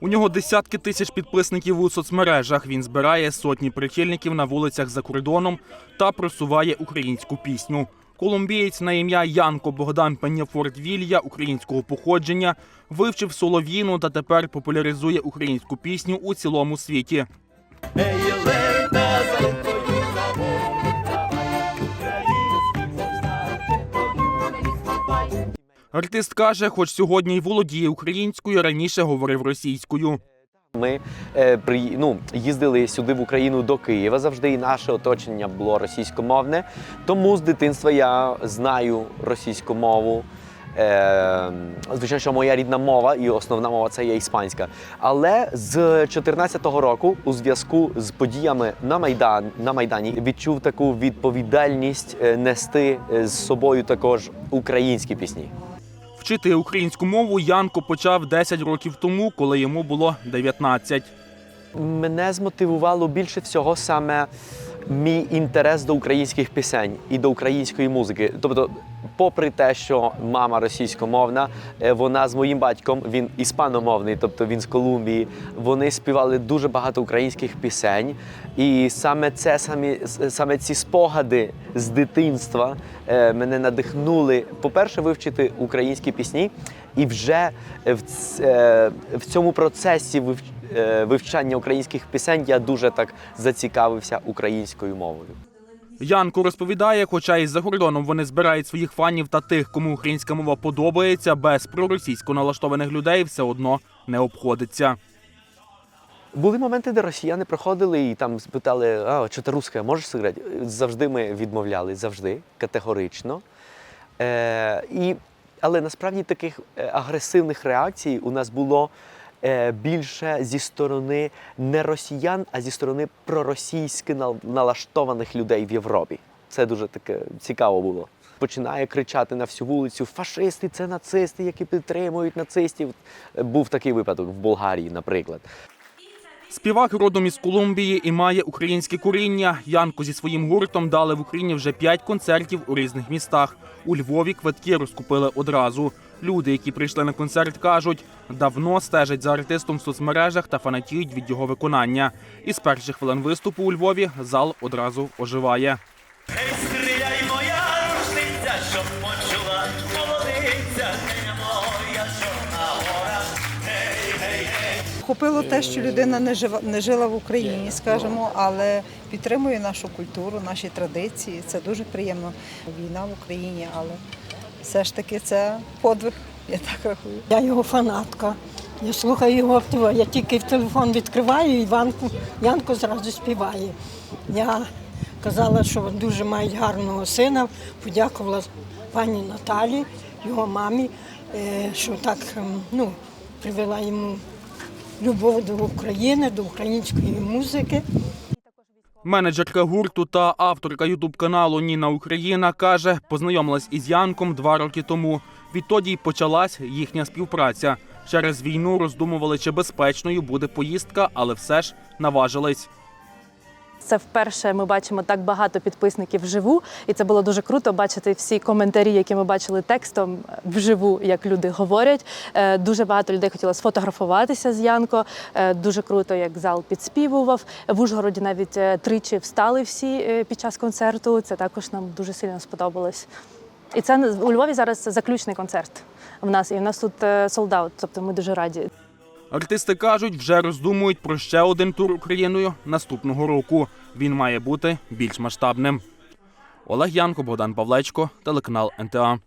У нього десятки тисяч підписників у соцмережах. Він збирає сотні прихильників на вулицях за кордоном та просуває українську пісню. Колумбієць на ім'я Янко Богдан Пеняфорт Вілья українського походження вивчив солов'їну та тепер популяризує українську пісню у цілому світі. Hey, Артист каже, хоч сьогодні й володіє українською, раніше говорив російською. Ми е, при, ну, їздили сюди в Україну до Києва завжди, і наше оточення було російськомовне. Тому з дитинства я знаю російську мову. Е, звичайно, що моя рідна мова і основна мова це є іспанська. Але з 2014 року, у зв'язку з подіями на Майдан на Майдані, відчув таку відповідальність е, нести е, з собою також українські пісні. Вчити українську мову Янко почав 10 років тому, коли йому було 19. Мене змотивувало більше всього саме мій інтерес до українських пісень і до української музики. Тобто, попри те, що мама російськомовна, е, вона з моїм батьком, він іспаномовний, тобто він з Колумбії. Вони співали дуже багато українських пісень. І саме це самі саме ці спогади з дитинства е, мене надихнули, по-перше, вивчити українські пісні, і вже в, е, цьому процесі вив- е, вивчання українських пісень я дуже так зацікавився українською мовою. Янко розповідає, хоча і за кордоном вони збирають своїх фанів та тих, кому українська мова подобається, без проросійсько налаштованих людей все одно не обходиться. Були моменти, де росіяни приходили і там спитали, а що ти русська, можеш зіграти? Завжди ми відмовляли, завжди, категорично. Е, і, але насправді таких е, агресивних реакцій у нас було е, більше зі сторони не росіян, а зі сторони проросійськи нал- налаштованих людей в Європі. Це дуже таке цікаво було. Починає кричати на всю вулицю: фашисти це нацисти, які підтримують нацистів. Е, Був такий випадок в Болгарії, наприклад. Співак родом із Колумбії і має українське коріння. Янко зі своїм гуртом дали в Україні вже п'ять концертів у різних містах. У Львові квитки розкупили одразу. Люди, які прийшли на концерт, кажуть, давно стежать за артистом в соцмережах та фанатіють від його виконання. І з перших хвилин виступу у Львові зал одразу оживає. Купило те, що людина не жива не жила в Україні, скажімо, але підтримує нашу культуру, наші традиції. Це дуже приємно. Війна в Україні, але все ж таки це подвиг, я так рахую. Я його фанатка. Я слухаю його. Я тільки в телефон відкриваю, і Іванку, Янко зразу співає. Я казала, що дуже мають гарного сина, подякувала пані Наталі, його мамі, е, що так ем, ну, привела йому любов до України, до української музики. Менеджерка гурту та авторка ютуб каналу Ніна Україна каже, познайомилась із Янком два роки тому. Відтоді й почалась їхня співпраця. Через війну роздумували, чи безпечною буде поїздка, але все ж наважились. Це вперше ми бачимо так багато підписників вживу, і це було дуже круто бачити всі коментарі, які ми бачили текстом вживу, як люди говорять. Е, Дуже багато людей хотіло сфотографуватися з Янко. Е, Дуже круто, як зал підспівував. В Ужгороді навіть е, тричі встали всі е, під час концерту. Це також нам дуже сильно сподобалось. І це у Львові зараз заключний концерт в нас, і в нас тут солдат, тобто ми дуже раді. Артисти кажуть, вже роздумують про ще один тур Україною наступного року. Він має бути більш масштабним. Олег Янко, Богдан Павлечко, телеканал НТА.